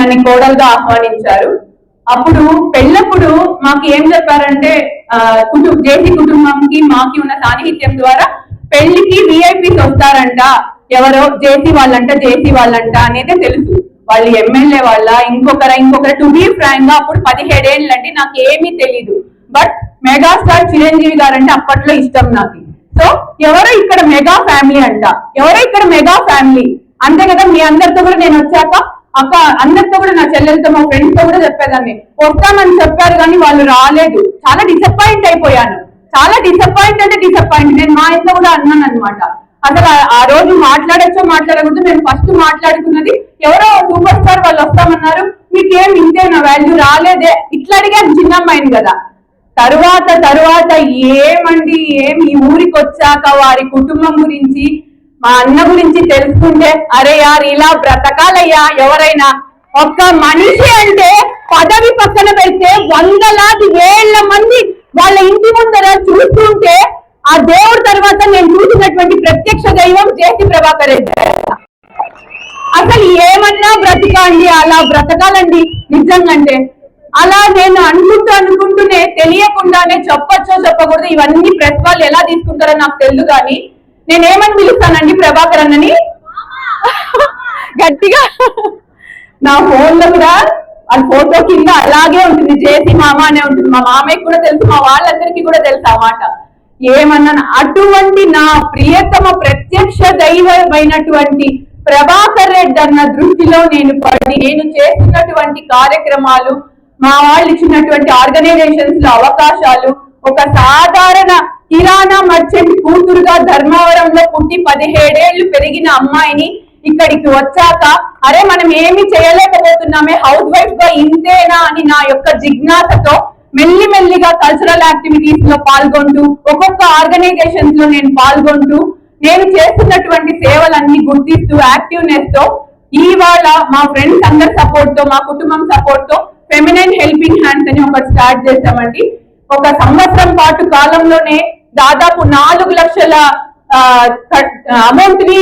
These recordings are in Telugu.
నన్ను కోడలుగా ఆహ్వానించారు. అప్పుడు పెళ్ళప్పుడు మాకు ఏం చెప్పారంటే కుటుంబ జేసీ కుటుంబంకి మాకి ఉన్న సాన్నిహిత్యం ద్వారా పెళ్ళికి విఐపీస్ వస్తారంట. ఎవరో జేసీ వాళ్ళంట జేసీ వాళ్ళంట అనేది తెలుసు. వాళ్ళు ఎమ్మెల్యే వాళ్ళ ఇంకొకరు ఇంకొకరు. టు బీ ఫ్రాంక్గా అప్పుడు పదిహేడేళ్ళు అంటే నాకు ఏమీ తెలీదు. బట్ మెగాస్టార్ చిరంజీవి గారు అంటే అప్పట్లో ఇష్టం నాకు. సో ఎవరో ఇక్కడ మెగా ఫ్యామిలీ అంట. ఎవరో ఇక్కడ మెగా ఫ్యామిలీ అంతే కదా మీ అందరితో కూడా నేను వచ్చాక అక్క అందరితో కూడా నా చెల్లెలతో మా ఫ్రెండ్స్తో కూడా చెప్పేదాన్ని. వస్తామని చెప్పారు కానీ వాళ్ళు రాలేదు. చాలా డిసప్పాయింట్ అయిపోయాను. చాలా డిసప్పాయింట్ అంటే డిసప్పాయింట్ నేను మా ఇంట్లో కూడా అన్నాను అనమాట అసలు ఆ- రోజు మాట్లాడచ్చో మాట్లాడకూడదు నేను ఫస్ట్ మాట్లాడుకున్నది ఎవరో సూపర్ స్టార్ వాళ్ళు వస్తామన్నారు. మీకేం ఇంతే నా వాల్యూ రాలేదే. ఇట్లా అడిగాను చిన్న అమ్మాయిని కదా. తరువాత తరువాత ఏమండి ఏం ఈ ఊరికి వచ్చాక వారి కుటుంబం గురించి మా అన్న గురించి తెలుసుకుంటే అరే యార్ ఇలా బ్రతకాలయ్యా ఎవరైనా ఒక్క మనిషి అంటే పదవి పక్కన పెడితే వందలాది వేల మంది వాళ్ళ ఇంటి ముందర చూస్తుంటే ఆ దేవుడి తర్వాత నేను చూసినటువంటి ప్రత్యక్ష దైవం జేసి ప్రభాకర్ రెడ్డి. అసలు ఏమన్నా బ్రతకండి అలా బ్రతకాలండి నిజంగంటే? అలా నేను అనుకుంటూ అనుకుంటూనే తెలియకుండానే చెప్పచ్చో చెప్పకూడదు ఇవన్నీ ప్రెస్ వాళ్ళు ఎలా తీసుకుంటారో నాకు తెలుసు కానీ నేనేమని పిలుస్తానండి ప్రభాకర్ అన్నని? గట్టిగా. నా ఫోన్లో కూడా వాళ్ళ ఫోటో కింద అలాగే ఉంటుంది జేసీ మామ అనే ఉంటుంది. మా మామయ్యకి కూడా తెలుసు మా వాళ్ళందరికీ కూడా తెలుసు ఆ మాట. ఏమన్నాను అటువంటి నా ప్రియతమ ప్రత్యక్ష దైవమైనటువంటి ప్రభాకర్ రెడ్డి అన్న దృష్టిలో నేను పడి నేను చేస్తున్నటువంటి కార్యక్రమాలు మా వాళ్ళు ఇచ్చినటువంటి ఆర్గనైజేషన్స్లో అవకాశాలు ఒక సాధారణ కిరాణా మర్చెంట్ కూతురుగా ధర్మవరంలో పుట్టి పదిహేడేళ్ళు పెరిగిన అమ్మాయిని ఇక్కడికి వచ్చాక అరే మనం ఏమి చేయలేకపోతున్నామే హౌస్ వైఫ్గా ఇంతేనా? అని నా యొక్క జిజ్ఞాసతో మెల్లి మెల్లిగా కల్చరల్ యాక్టివిటీస్లో పాల్గొంటూ ఒక్కొక్క ఆర్గనైజేషన్స్లో నేను పాల్గొంటూ నేను చేస్తున్నటువంటి సేవలన్నీ గుర్తిస్తూ యాక్టివ్నెస్తో ఇవాళ మా ఫ్రెండ్స్ అందరి సపోర్ట్తో మా కుటుంబం సపోర్ట్తో ఫెమినైన్ హెల్పింగ్ హ్యాండ్స్ అని ఒకటి స్టార్ట్ చేశామండి. ఒక సంవత్సరం పాటు కాలంలోనే దాదాపు నాలుగు లక్షల అమౌంట్ని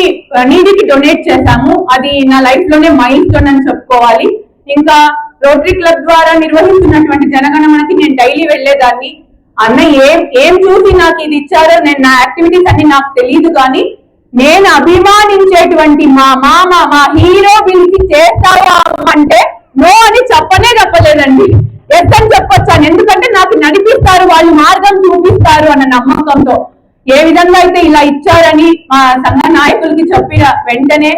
నీటికి డొనేట్ చేశాము. అది నా లైఫ్లోనే మైల్ స్టోన్ అని చెప్పుకోవాలి. ఇంకా రోటరీ క్లబ్ ద్వారా నిర్వహిస్తున్నటువంటి జనగణమనకి నేను డైలీ వెళ్ళేదాన్ని. అన్న ఏం ఏం చూసి నాకు ఇది ఇచ్చారో నేను నా యాక్టివిటీస్ అన్ని నాకు తెలియదు కానీ నేను అభిమానించేటువంటి మా మామ మా హీరో పిలిచి చేస్తావా అంటే నో అని చెప్పనే చెప్పలేదండి. ఎస్ అని చెప్పొచ్చాను. ఎందుకంటే నాకు నడిపిస్తారు వాళ్ళు మార్గం చూపిస్తారు అన్న నమ్మకంతో. ఏ విధంగా అయితే ఇలా ఇచ్చారని మా సంఘ నాయకులకి చెప్పిన వెంటనే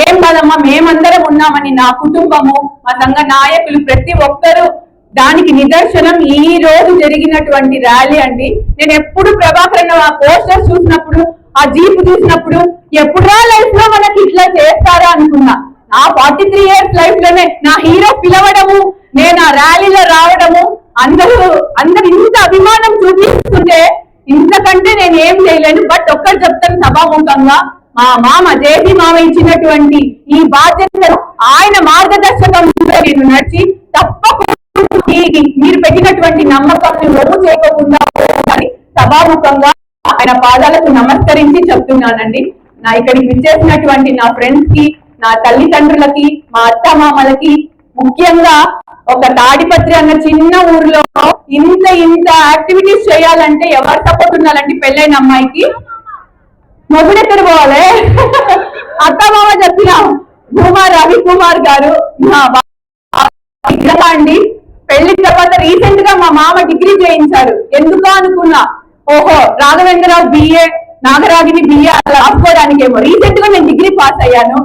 ఏం కదమ్మా మేమందరం ఉన్నామని నా కుటుంబము మా సంఘ నాయకులు ప్రతి ఒక్కరూ దానికి నిదర్శనం ఈ రోజు జరిగినటువంటి ర్యాలీ అండి. నేను ఎప్పుడు ప్రభాకర్ ఆ పోస్టర్స్ చూసినప్పుడు ఆ జీప్ చూసినప్పుడు ఎప్పుడా లైఫ్లో మనకి ఇట్లా చేస్తారా అనుకున్నా. నా ఫార్టీ త్రీ ఇయర్స్ లైఫ్లోనే నా హీరో పిలవడము నేను ఆ ర్యాలీలో రావడము అందరూ అందరు ఇంత అభిమానం చూపిస్తుంటే ఇంతకంటే నేను ఏం చేయలేను. బట్ ఒక్కటి చెప్తాను సభాముఖంగా మా మామ జేసీ మామ ఇచ్చినటువంటి ఈ బాధ్యతను ఆయన మార్గదర్శకంలో నేను నడిచి తప్పకుండా మీరు పెట్టినటువంటి నమ్మకాన్ని ఒమ్ము చేయకుండా సభాముఖంగా ఆయన పాదాలకు నమస్కరించి చెప్తున్నానండి. నా ఇక్కడికి విచ్చేసినటువంటి నా ఫ్రెండ్స్కి నా తల్లిదండ్రులకి మా అత్త మామలకి ముఖ్యంగా ఒక తాడిపత్రి అన్న చిన్న ఊర్లో ఇంత ఇంత యాక్టివిటీస్ చేయాలంటే ఎవరు సపోర్ట్ ఉండాలంటే పెళ్ళైన అమ్మాయికి? మొగుడు ఎక్కడ పోవాలి? అత్త మామ చెప్పిన భూమా రవి కుమార్ గారు అండి. పెళ్ళి తర్వాత రీసెంట్గా మా మామ డిగ్రీ చేయించారు. ఎందుకు అనుకున్నా? ఓహో రాఘవేంద్రరావు బిఏ నాగరాగిని బిఏ రాసుకోవడానికేమో రీసెంట్గా నేను డిగ్రీ పాస్ అయ్యాను.